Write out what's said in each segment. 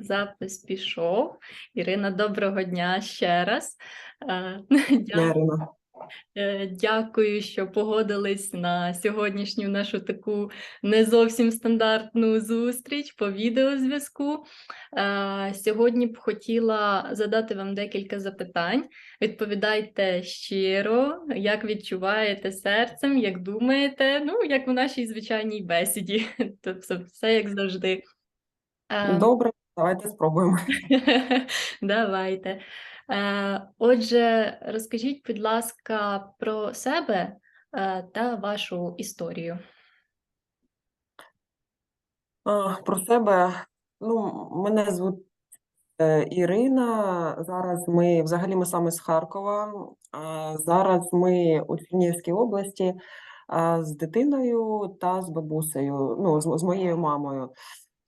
Запис пішов. Ірина, доброго дня ще раз. Е, дя- Ірина. е, Дякую, що погодились на сьогоднішню нашу таку не зовсім стандартну зустріч по відеозв'язку. Е, Сьогодні б хотіла задати вам декілька запитань. Відповідайте щиро, як відчуваєте серцем, як думаєте, ну, як у нашій звичайній бесіді. Тобто все як завжди. Добре, давайте спробуємо. Давайте. Е, Отже, розкажіть, будь ласка, про себе е, та вашу історію. Про себе. Ну, мене звуть е, Ірина. Зараз ми взагалі ми саме з Харкова. Зараз ми у Чернігівській області з дитиною та з бабусею, ну, з, з моєю мамою.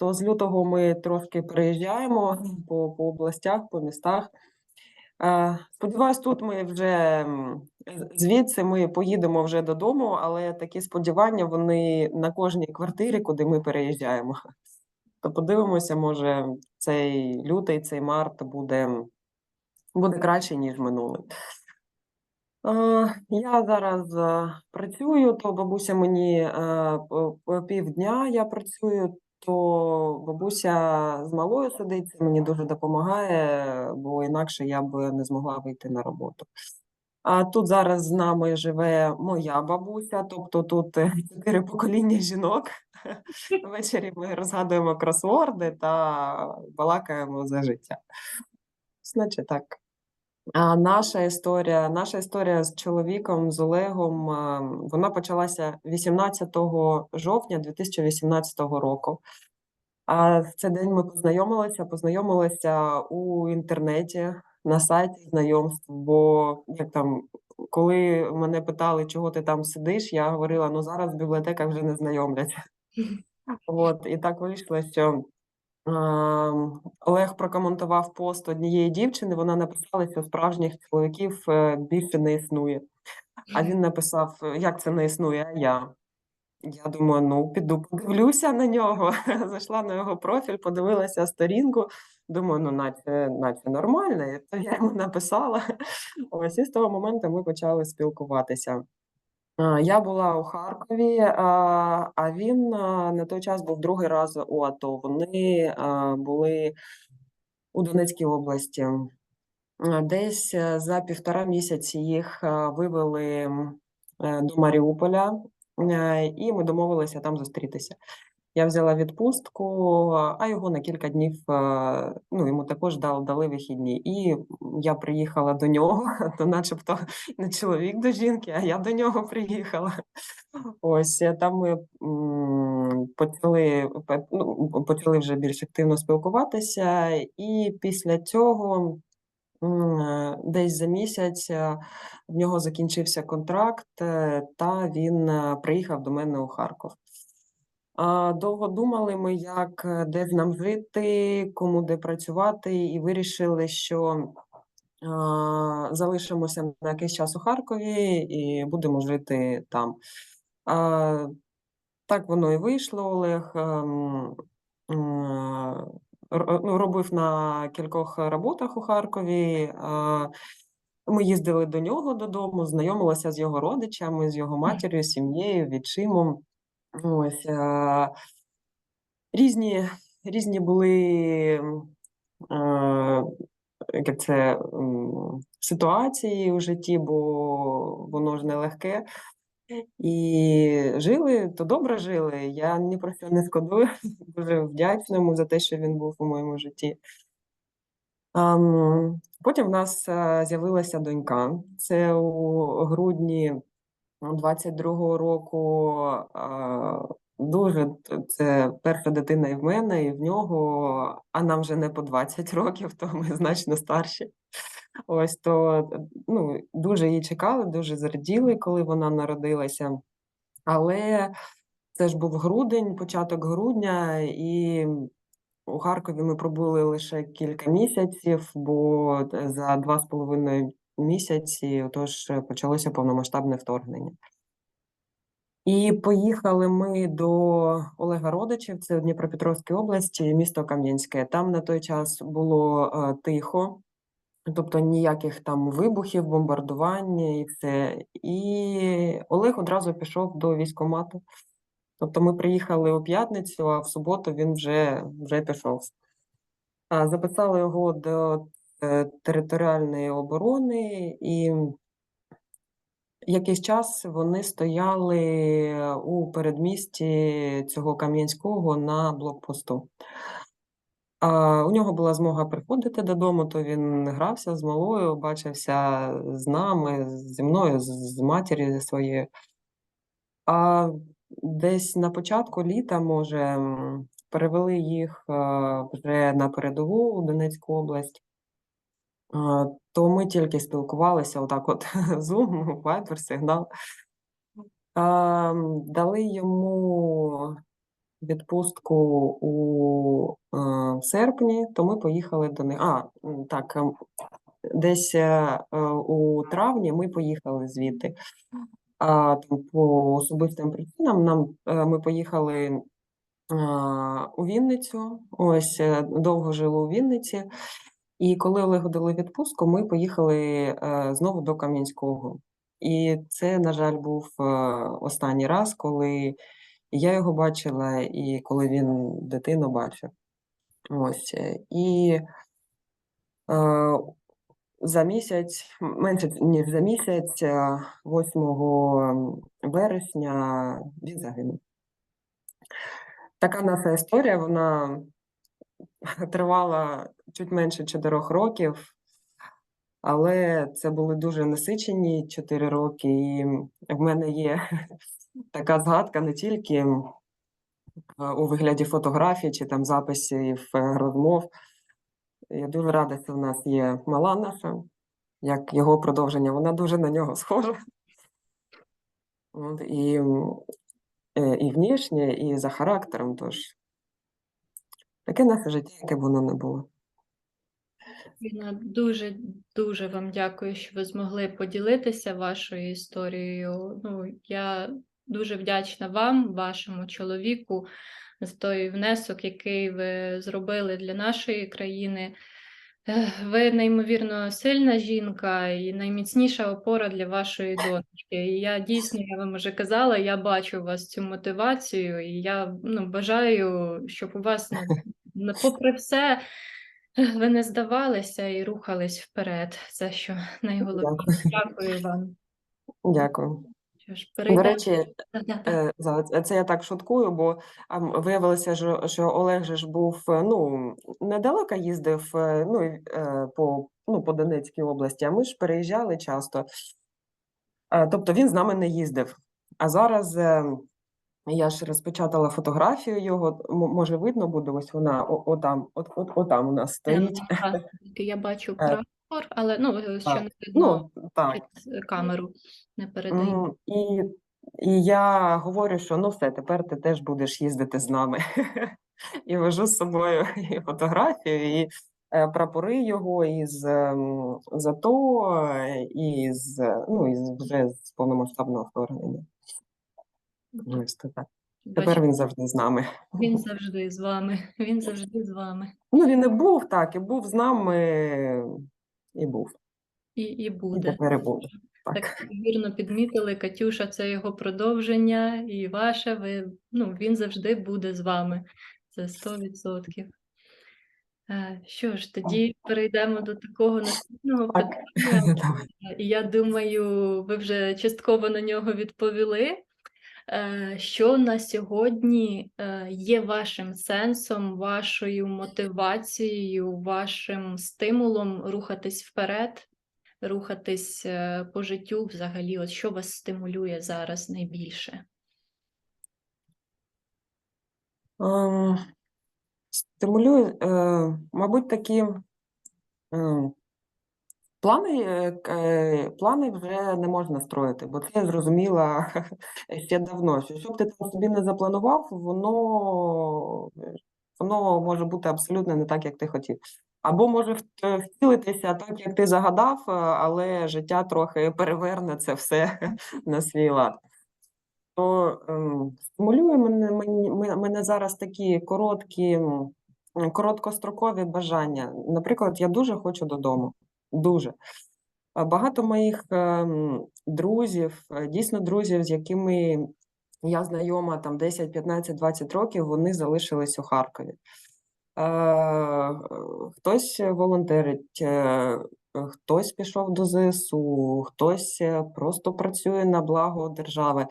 То з лютого ми трошки переїжджаємо по, по областях, по містах. Сподіваюсь, тут ми вже звідси ми поїдемо вже додому, але такі сподівання вони на кожній квартирі, куди ми переїжджаємо. То подивимося, може, цей лютий, цей март буде, буде краще, ніж минулий. Я зараз працюю, то бабуся мені півдня я працюю, то бабуся з малою сидить, мені дуже допомагає, бо інакше я б не змогла вийти на роботу. А тут зараз з нами живе моя бабуся, тобто тут е, чотири покоління жінок. Ввечері ми розгадуємо кросворди та балакаємо за життя. Значить так. А наша історія, наша історія з чоловіком, з Олегом, вона почалася 18 жовтня 2018 року. А в цей день ми познайомилися, познайомилися у інтернеті на сайті знайомств. Бо як там, коли мене питали, чого ти там сидиш, я говорила: ну зараз в бібліотеках вже не знайомлять. От, і так вийшло, що Олег прокоментував пост однієї дівчини. Вона написала, що справжніх чоловіків е, більше не існує. А він написав, як це не існує, а я. Я думаю, ну піду подивлюся на нього. Зайшла на його профіль, подивилася сторінку. Думаю, ну наче, наче нормально. То я йому написала. Ось і з того моменту ми почали спілкуватися. А, Я була у Харкові, а а він а, на той час був другий раз у АТО. Вони були у Донецькій області. Десь е, за півтора місяці їх вивели е, до Маріуполя, е, і ми домовилися там зустрітися. Я взяла відпустку, а його на кілька днів, е, ну йому також дали, дали вихідні. І я приїхала до нього, то начебто не чоловік до жінки, а я до нього приїхала. Ось е, там ми почали, ну, почали вже більш активно спілкуватися, і після цього. е, Десь за місяць в нього закінчився контракт, та він приїхав до мене у Харків. Довго думали ми, як е, де нам жити, кому де працювати, і вирішили, що залишимося на якийсь час у Харкові і будемо жити там. Так воно і вийшло. Олег ем, ну, робив на кількох роботах у Харкові. Ми їздили до нього додому, знайомилися з його родичами, з його матір'ю, сім'єю, відчимом. Ось різні, різні були як це, ситуації у житті, бо воно ж нелегке. І жили, то добре жили. Я ні про що не шкодую. Дуже вдячна йому за те, що він був у моєму житті. Потім в нас з'явилася донька. Це у грудні 22-го року. Дуже це перша дитина і в мене, і в нього, а нам вже не по 20 років, то ми значно старші. Ось то ну, дуже її чекали, дуже зраділи, коли вона народилася. Але це ж був грудень, початок грудня, і у Харкові ми пробули лише кілька місяців, бо е, за два з половиною місяці отож почалося повномасштабне вторгнення. І поїхали ми до Олега Родичів, це Дніпропетровській області, місто Кам'янське. Там на той час було е, тихо, тобто ніяких там вибухів, бомбардувань і все. І Олег одразу пішов до військкомату. Тобто ми приїхали у п'ятницю, а в суботу він вже, вже пішов. Записали його до е, територіальної оборони, і якийсь час вони стояли у передмісті цього Кам'янського на блокпосту. У нього була змога приходити додому, то він грався з малою, бачився з нами, зі мною, з, з матір'ю зі своєю. А десь на початку літа, може, перевели їх е, вже на передову у Донецьку область. То ми тільки спілкувалися, отак от Zoom, Viber, сигнал. Дали йому відпустку у е, серпні, то ми поїхали до них. А, так, ем, десь е, у травні ми поїхали звідти. По особистим причинам нам е, ми поїхали у Вінницю. Ось довго жили у Вінниці. І коли Олегу дали відпустку, ми поїхали е, знову до Кам'янського. І це, на жаль, був е, останній раз, коли я його бачила, і коли він дитину бачив. Ось. е, І за місяць, менше ніж за місяць, е, 8 вересня він загинув. Така наша історія, вона тривала чуть менше 4 років, але це були дуже насичені 4 роки, і в мене є така згадка не тільки е, у вигляді фотографій чи там записів е, розмов. Я дуже рада, що в нас є мала наша, як його продовження, вона дуже на нього схожа. І, е, і внішнє, і за характером. Тож таке наше життя, яке б воно не було. Ліна, дуже дуже вам дякую, що ви змогли поділитися вашою історією. Ну, я дуже вдячна вам, вашому чоловіку, за той внесок, який ви зробили для нашої країни. Ви неймовірно сильна жінка і найміцніша опора для вашої донечки. І я дійсно, я вам вже казала, я бачу у вас цю мотивацію, і я ну, бажаю, щоб у вас, ну, на- попри все, ви не здавалися і рухались вперед. Це що найголовніше. Дякую вам. Дякую. Що ж, До речі. Е, це- я так шуткую, бо виявилося, що, Олег же ж був е, ну, недалеко їздив е, ну, по, ну, по Донецькій області, а ми ж переїжджали часто. Тобто він з нами не їздив. А зараз я ж розпечатала фотографію його, може видно буде, ось вона отам, от, от, отам у нас стоїть. Я бачу Е, прапор, але ну, е, що Так. не видно Ну, так. через камеру, не передаю. І, і я говорю, що ну все, тепер ти теж будеш їздити з нами. І вожу з собою і фотографію, і е, прапори його із ем, ЗАТО, е, і з, е, ну, і з- вже з повномасштабного вторгнення. Так. Тепер він завжди з нами. він завжди з вами. Він завжди з вами. Ну, він і був так, і був з нами, і був, І, і і буде. тепер буде. Так Так. вірно підмітили, Катюша, це його продовження, і ваше, ви, ну, він завжди буде з вами. Це 100%. Е, Що ж, тоді перейдемо до такого наступного питання. І я думаю, ви вже частково на нього відповіли. Е, Що на сьогодні е, є вашим сенсом, вашою мотивацією, вашим стимулом рухатись вперед, рухатись е, по життю взагалі? От що вас стимулює зараз найбільше? Стимулює, мабуть, такі плани, е, е, плани вже не можна строїти, бо це я зрозуміла ще давно, що що б ти там собі не запланував, воно, воно може бути абсолютно не так, як ти хотів. Або може втілитися так, як ти загадав, е, але життя трохи переверне це все на свій лад. то ем, стимулює мене, мене, мене зараз такі короткі, короткострокові бажання. Наприклад, я дуже хочу додому. Дуже. Багато моїх ем, друзів, е, дійсно друзів, з якими я знайома там 10, 15, 20 років, вони залишились у Харкові. Е, Хтось волонтерить, е, хтось пішов до ЗСУ, хтось е, просто працює на благо держави.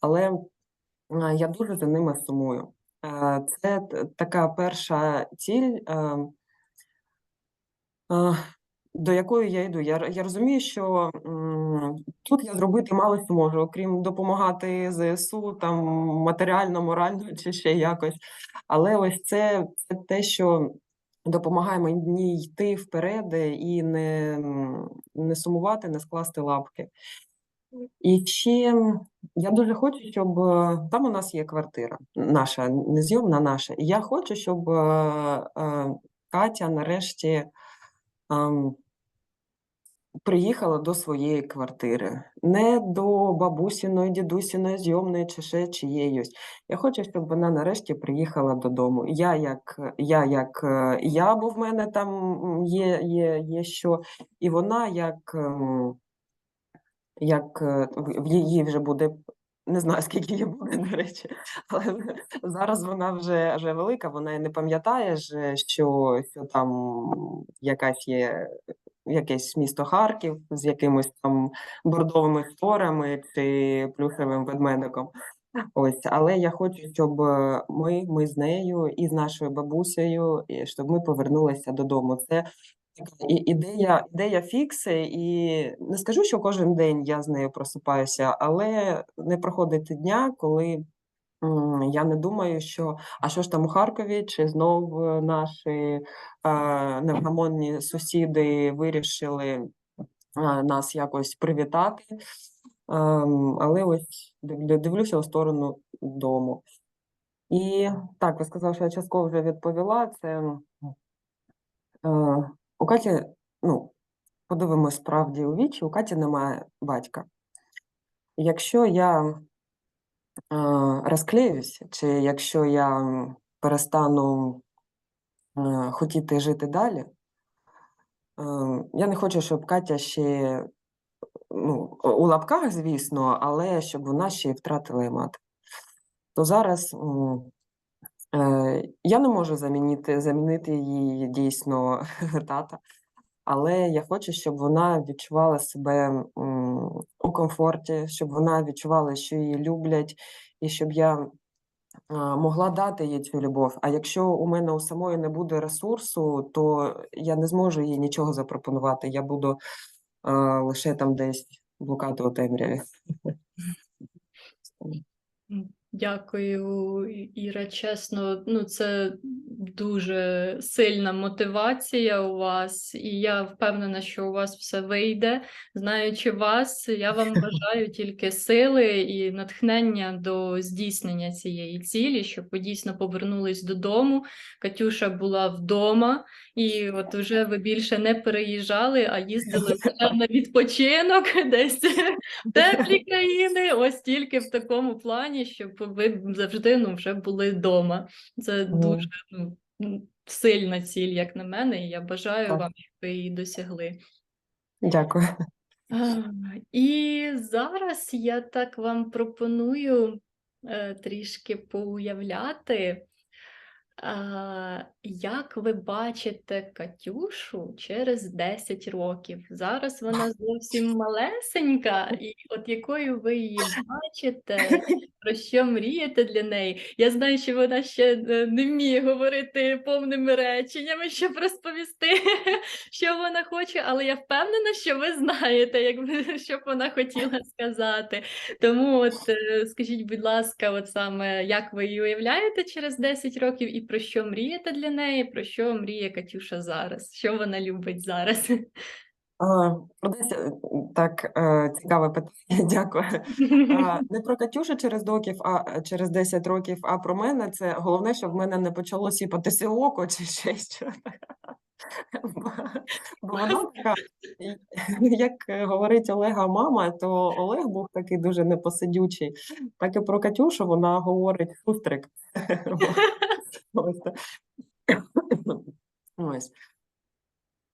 Але е, я дуже за ними сумую. Е, Це така перша ціль, е, е, до якої я йду. Я, я розумію, що тут я зробити мало що можу, окрім допомагати ЗСУ там матеріально, морально чи ще якось. Але ось це, це те, що допомагає мені йти вперед і не, не сумувати, не скласти лапки. І ще я дуже хочу, щоб е, там у нас є квартира, наша, не зйомна наша. І я хочу, щоб е, е, Катя нарешті ем, приїхала до своєї квартири, не до бабусіної, дідусіної, зйомної чи ще чиєїсь. Я хочу, щоб вона нарешті приїхала додому. Я як я, як е, я, бо в мене там є, є, є що, і вона як. ем, як е, в її вже буде, не знаю, скільки їй буде, до речі, але зараз вона вже, вже велика, вона і не пам'ятає, що, що там якась є якесь місто Харків з якимось там бордовими шторами чи плюшевим ведмедиком. Ось, але я хочу, щоб ми, ми з нею і з нашою бабусею, і щоб ми повернулися додому. Це і- ідея, ідея фікси, і не скажу, що кожен день я з нею просипаюся, але не проходить дня, коли я не думаю, що а що ж там у Харкові, чи знов е, наші е, невгамонні сусіди вирішили е, нас якось привітати. Ем, але ось дивлюся у сторону дому. І так, ви сказали, що я частково вже відповіла. Це е, у Каті, ну, подивимось справді у вічі, у Каті немає батька. Якщо я е, розклеюсь, чи якщо я перестану е, хотіти жити далі, е, я не хочу, щоб Катя ще ну, у лапках, звісно, але щоб вона ще й втратила мати. То зараз е, я не можу замінити, замінити її дійсно тата, але я хочу, щоб вона відчувала себе у комфорті, щоб вона відчувала, що її люблять, і щоб я могла дати їй цю любов. А якщо у мене у самої не буде ресурсу, то я не зможу їй нічого запропонувати. Я буду лише там десь блукати у темряві. Дякую, Іра. Чесно, ну це дуже сильна мотивація у вас, і я впевнена, що у вас все вийде. Знаючи вас, я вам бажаю тільки сили і натхнення до здійснення цієї цілі, щоб ви дійсно повернулись додому. Катюша була вдома, і от вже ви більше не переїжджали, а їздили на відпочинок десь в теплі країни, ось тільки в такому плані, щоб ви завжди ну, вже були вдома. Це mm. дуже ну, сильна ціль, як на мене, і я бажаю Так. вам, щоб ви її досягли. Дякую. А, І зараз я так вам пропоную е, трішки поуявляти, як ви бачите Катюшу через 10 років. Зараз вона зовсім малесенька, і от якою ви її бачите, про що мрієте для неї. Я знаю, що вона ще е, не вміє говорити повними реченнями, щоб розповісти, що вона хоче, але я впевнена, що ви знаєте, якби що б вона хотіла сказати. Тому, от е, скажіть, будь ласка, от саме як ви її уявляєте через 10 років, і про що мрієте для неї, про що мріє Катюша зараз? Що вона любить зараз? А, десь, е, так, е, цікаве питання, дякую. Не про Катюшу через років, а через 10 років, а про мене це головне, щоб в мене не почало сіпатися око чи ще що. Бо вона така, як е, говорить Олега мама, то Олег був такий дуже непосидючий. Так і про Катюшу вона говорить шустрик. Так. Ось.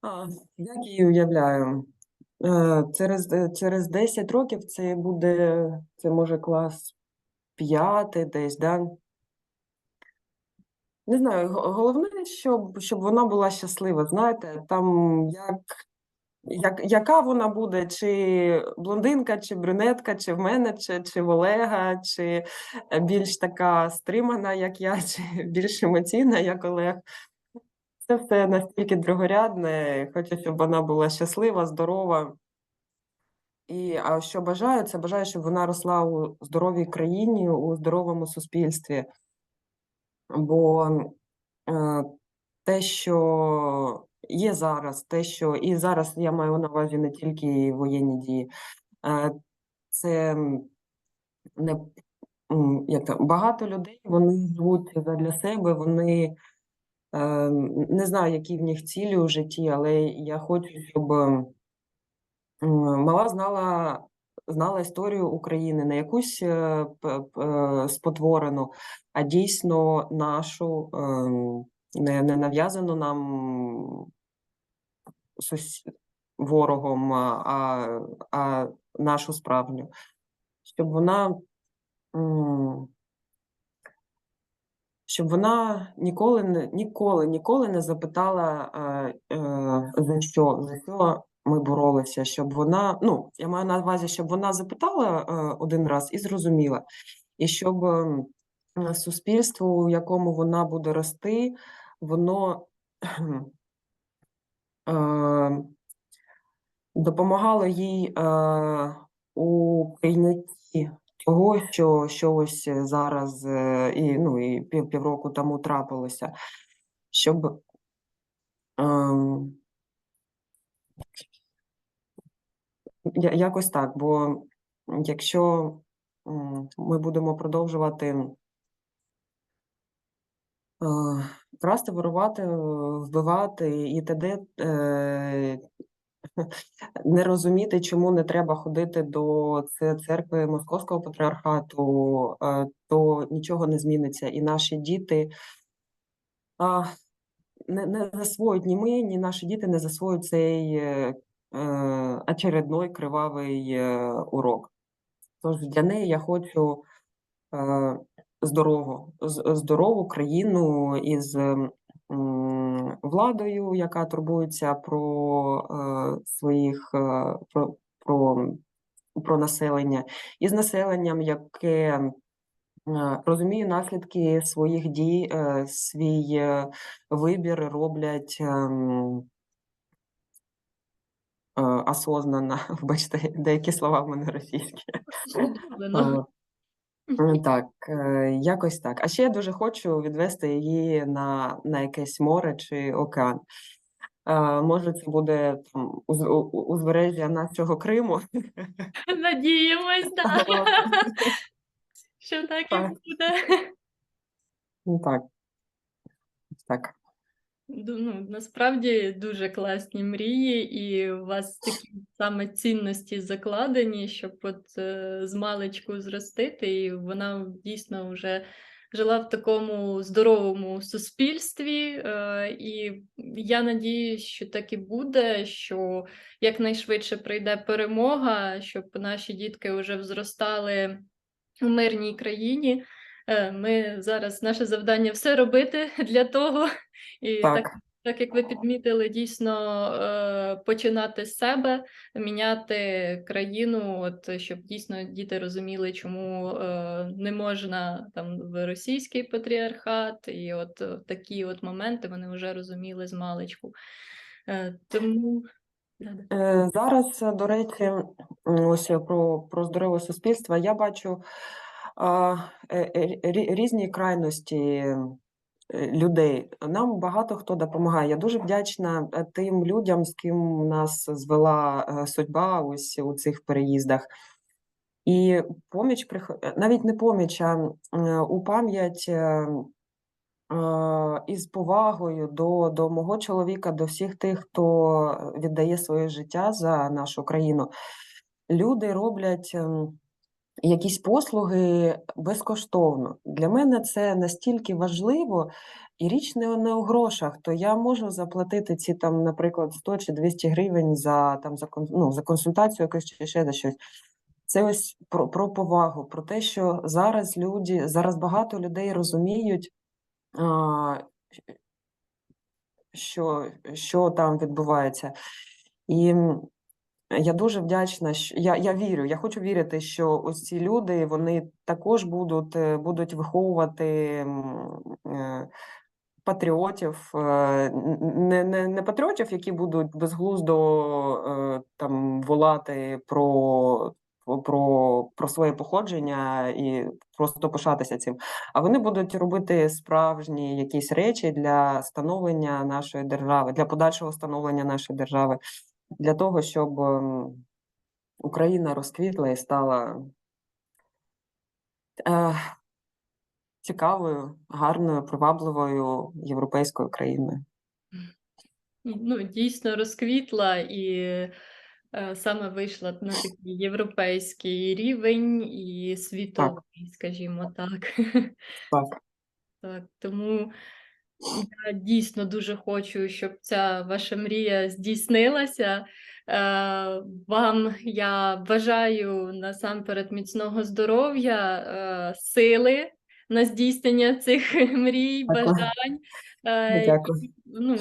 А, Як її уявляю? Е, Через, е, через 10 років це буде, це може клас п'ятий десь, да? Не знаю, головне, щоб, щоб вона була щаслива. Знаєте, там як, як, яка вона буде, чи блондинка, чи брюнетка, чи в мене, чи, чи в Олега, чи е, більш така стримана, як я, чи більш емоційна, як Олег. Це все настільки другорядне. Хочу, щоб вона була щаслива, здорова. І а що бажаю, це бажаю, щоб вона росла у здоровій країні, у здоровому суспільстві. Бо е, те, що є зараз, те, що і зараз я маю на увазі не тільки воєнні дії, е, це не як то, багато людей вони живуть для себе, вони е, не знаю, які в них цілі у житті, але я хочу, щоб мала знала. Знала історію України, не якусь е, спотворену, а дійсно нашу, ем, не, не нав'язану нам сус... ворогом, а, а, нашу справжню. Щоб вона, щоб вона ніколи не ніколи, ніколи не запитала, е, е, за що, за що ми боролися, щоб вона, ну, я маю на увазі, щоб вона запитала е, один раз і зрозуміла, і щоб е, суспільство, у якому вона буде рости, воно е, допомагало їй е, у прийнятті того, що, що ось зараз е, і, ну, і пів, півроку тому трапилося, щоб ем, якось так, бо якщо ми будемо продовжувати красти, ворувати, е, вбивати і т.д., е, не розуміти, чому не треба ходити до церкви Московського патріархату, е, то нічого не зміниться. І наші діти не, не ні ми, ні наші діти не засвоюють цей е, е, очередной кривавий е, урок. Тож для неї я хочу е, здорову, здорову країну із владою, яка турбується про е, своїх е, про, про, про населення, і з населенням, яке е, розуміє наслідки своїх дій, свій вибір роблять. Осознанно, вибачте, деякі слова в мене російські. Усвідомлено. Так, е, якось так. А ще я дуже хочу відвести її на, на якесь море чи океан. Е, Може, це буде там уз- у- у- узбережжя нашого Криму. Надіємось. От. що так і Так. буде. Ну, Так. Так. Ну, насправді дуже класні мрії, і у вас такі саме цінності закладені, щоб от е, з маличку зростити, і вона дійсно вже жила в такому здоровому суспільстві. Е, і я надіюсь, що так і буде, що якнайшвидше прийде перемога, щоб наші дітки вже взростали у мирній країні. Е, Ми зараз наше завдання все робити для того, і так, Так. так як ви підмітили, дійсно е, починати з себе, міняти країну, от щоб дійсно діти розуміли, чому е, не можна там в російський патріархат, і от такі от моменти вони вже розуміли з маличку. Тому. Зараз, до речі, ось про, про здорове суспільство. Я бачу різні крайності е, людей. Нам багато хто допомагає. Я дуже вдячна е, тим людям, з ким нас звела е, судьба ось у цих переїздах. І поміч е, навіть не поміч, а е, у пам'ять е, із повагою до, до мого чоловіка, до всіх тих, хто віддає своє життя за нашу країну. Люди роблять якісь послуги безкоштовно. Для мене це настільки важливо, і річ не, у грошах, то я можу заплатити ці там, наприклад, 100 чи 200 гривень за там за ну, за консультацію якусь чи ще за щось. Це ось про, про повагу, про те, що зараз люди, зараз багато людей розуміють, а, що, що там відбувається. І я дуже вдячна, що я, я вірю, я хочу вірити, що ось ці люди вони також будуть, е, будуть виховувати е, патріотів, е, не, не, не патріотів, які будуть безглуздо там волати про, про, про своє походження і просто пишатися цим. А вони будуть робити справжні якісь речі для становлення нашої держави, для подальшого становлення нашої держави, для того, щоб ем, Україна розквітла і стала е, цікавою, гарною, привабливою європейською країною. Ну, дійсно розквітла і е, саме вийшла на такий європейський рівень і світовий, скажімо так. Так. Так, тому я дійсно дуже хочу, щоб ця ваша мрія здійснилася. Е, Вам я бажаю насамперед міцного здоров'я, е, сили на здійснення цих мрій, бажань. Е, Дякую. Ну,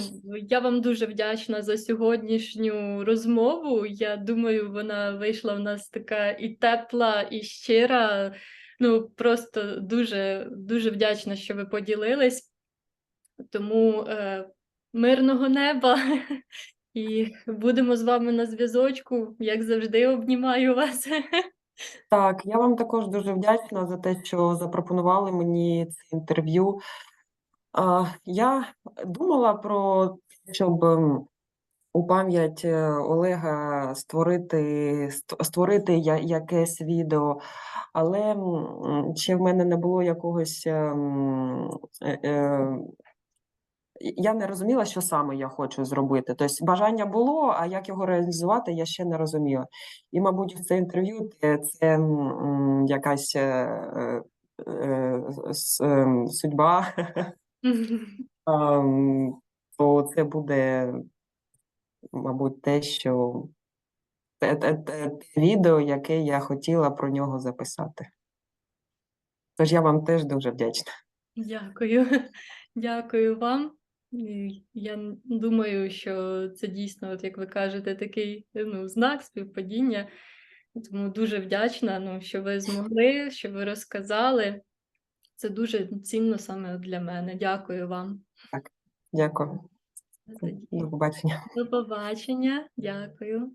я вам дуже вдячна за сьогоднішню розмову. Я думаю, вона вийшла в нас така і тепла, і щира. Ну, просто дуже, дуже вдячна, що ви поділились. Тому е, мирного неба. І будемо з вами на зв'язочку. Як завжди, обнімаю вас. Так, я вам також дуже вдячна за те, що запропонували мені це інтерв'ю. Я думала про щоб ем, у пам'ять е, Олега створити, ст- створити якесь відео, але ще в мене не було якогось. Я не розуміла, що саме я хочу зробити. Тобто бажання було, а як його реалізувати, я ще не розуміла. І, мабуть, це інтерв'ю це, це м, якась е, е, ем, судьба, ем, то це буде, мабуть, те, що те, те, те, те відео, яке я хотіла про нього записати. Тож я вам теж дуже вдячна. Дякую. Дякую вам. Я думаю, що це дійсно, от як ви кажете, такий ну, знак співпадіння. Тому дуже вдячна, ну, що ви змогли, що ви розказали. Це дуже цінно саме для мене. Дякую вам. Дякую. До побачення. До побачення. Дякую.